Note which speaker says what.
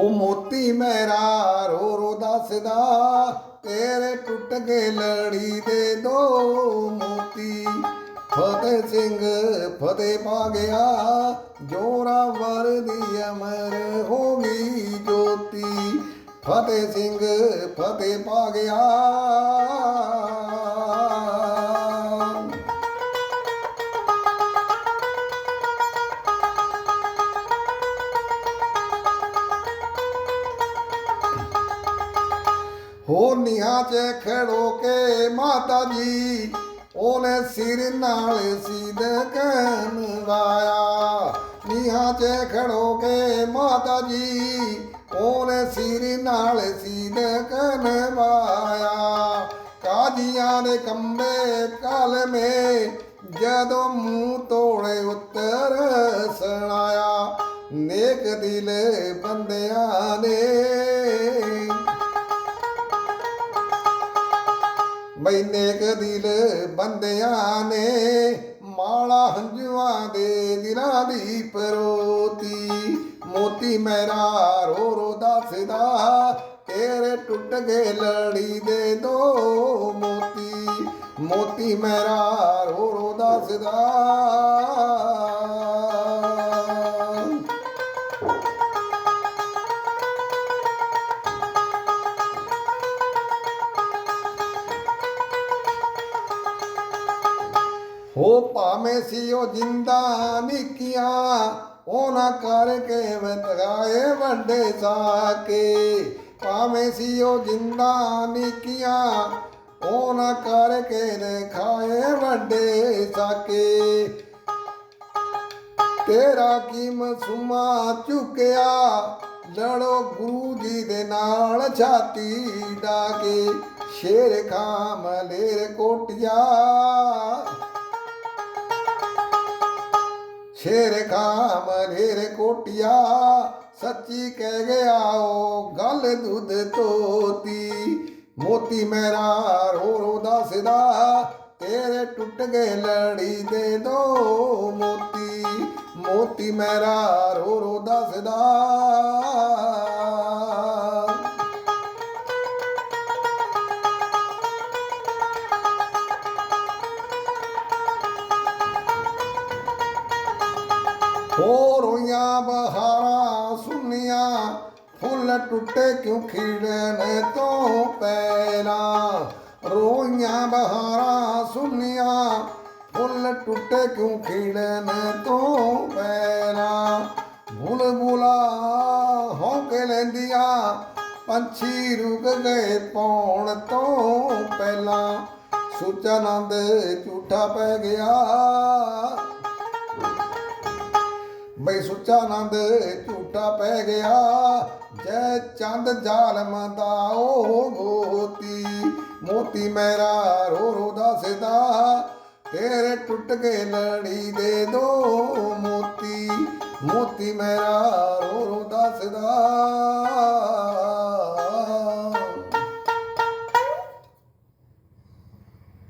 Speaker 1: ਉਹ ਮੋਤੀ ਮੇਰਾ, ਰੋ ਰੋ ਦੱਸਦਾ, ਤੇਰੇ ਟੁੱਟ ਗਏ ਲੜੀ ਦੇ ਦੋ ਮੋਤੀ। ਫਤਿਹ ਸਿੰਘ, ਫਤਿਹ ਪਾ ਗਿਆ ਜੋਰਾ ਵਰਦੀ ਅਮਰ ਹੋ ਗਈ ਜੋਤੀ। ਫਤਿਹ ਸਿੰਘ, ਫਤਿਹ ਪਾ ਗਿਆ ਹੋ ਨਿਹਾ 'ਚ ਖੜੋ ਕੇ ਮਾਤਾ ਜੀ। ਉਹਨੇ ਸਿਰ ਨਾਲ ਸੀਦ ਕਨਵਾਇਆ ਨੀਹਾਂ 'ਚ ਖੜੋ ਕੇ ਮਾਤਾ ਜੀ। ਉਹਨੇ ਸਿਰ ਨਾਲ ਸੀਦ ਕਨਵਾਇਆ ਕਾਜੀਆਂ ਦੇ ਕੰਬੇ ਕਲਮੇ ਜਦੋਂ ਮੂੰਹ ਤੋੜੇ ਉੱਤਰ ਸੁਣਾਇਆ। ਨੇਕ ਦਿਲ ਬੰਦਿਆਂ ਨੇ ਮੈਨੇ ਕ ਦਿਲ ਬੰਦਿਆਂ ਨੇ, ਮਾਲਾ ਹੰਝੂਆਂ ਦੇ ਦਿਲਾਂ ਦੀ ਪਰੋਤੀ। ਮੋਤੀ ਮੇਰਾ ਰੋ ਰੋ ਦੱਸਦਾ, ਤੇਰੇ ਟੁੱਟ ਗਏ ਲੜੀ ਦੇ ਦੋ ਮੋਤੀ। ਮੋਤੀ ਮੇਰਾ ਰੋ ਰੋ ਦੱਸਦਾ ਹੋ ਭਾਵੇਂ ਸੀ ਉਹ ਜਿੰਦਾ ਨਿੱਕੀਆਂ, ਉਹਨਾਂ ਕਰਕੇ ਵਤਗਾਏ ਵੱਡੇ ਸਾਕੇ? ਭਾਵੇਂ ਸੀ ਉਹ ਜਿੰਦਾ ਨਿੱਕੀਆਂ, ਉਹਨਾਂ ਕਰਕੇ ਨੇ ਖਾਏ ਵੱਡੇ ਸਾਕੇ? ਤੇਰਾ ਕੀ ਮਸੂਮਾ ਚੁਕਿਆ ਲੜੋ ਗੁਰੂ ਜੀ ਦੇ ਨਾਲ ਛਾਤੀ ਡਾਕੇ। ਸ਼ੇਰ ਖਾਂ ਮਲੇਰ ਕੋਟਿਆ। ਸ਼ੇਰ ਖਾਂ ਮਲੇਰ ਕੋਟਿਆ, ਸੱਚੀ ਕਹਿ ਗਿਆ ਉਹ ਗੱਲ ਦੁੱਧ ਤੋਤੀ ਮੋਤੀ ਮੇਰਾ ਰੋ ਰੋ ਦੱਸਦਾ, ਤੇਰੇ ਟੁੱਟ ਗਏ ਲੜੀ ਦੇ ਦੋ ਮੋਤੀ। ਮੋਤੀ ਮੇਰਾ ਰੋ ਰੋ ਦੱਸਦਾ। ਹੋ ਰੋਈਆਂ ਬਹਾਰਾਂ ਸੁਨੀਆਂ, ਫੁੱਲ ਟੁੱਟੇ ਕਿਉਂ ਖਿੜਨ ਤੋਂ ਪੈਰਾਂ ਰੋਈਆਂ ਬਹਾਰਾਂ ਸੁਨੀਆਂ, ਫੁੱਲ ਟੁੱਟੇ ਕਿਉਂ ਖਿੜਨ ਤੋਂ ਪਹਿਲਾਂ? ਬੁਲਬੁਲਾ ਹੌਂਕ ਲੈਂਦੀਆਂ, ਪੰਛੀ ਰੁਕ ਗਏ ਪੌਣ ਤੋਂ ਪਹਿਲਾਂ। ਸੁਚਾਨੰਦ ਝੂਠਾ ਪੈ ਗਿਆ। ਬਈ ਸੁੱਚਾ ਆਨੰਦ, ਝੂਠਾ ਪੈ ਗਿਆ। ਜੈ ਚੰਦ ਜ਼ਾਲਮ ਦਾ ਓ ਮੋਤੀ ਮੋਤੀ ਮੇਰਾ ਰੋ ਰੋ ਦਾ ਸਦਾ ਤੇਰੇ ਟੁੱਟ ਗਏ ਲੜੀ ਦੇ ਦੋ ਮੋਤੀ ਮੋਤੀ ਮੇਰਾ ਰੋ ਰੋ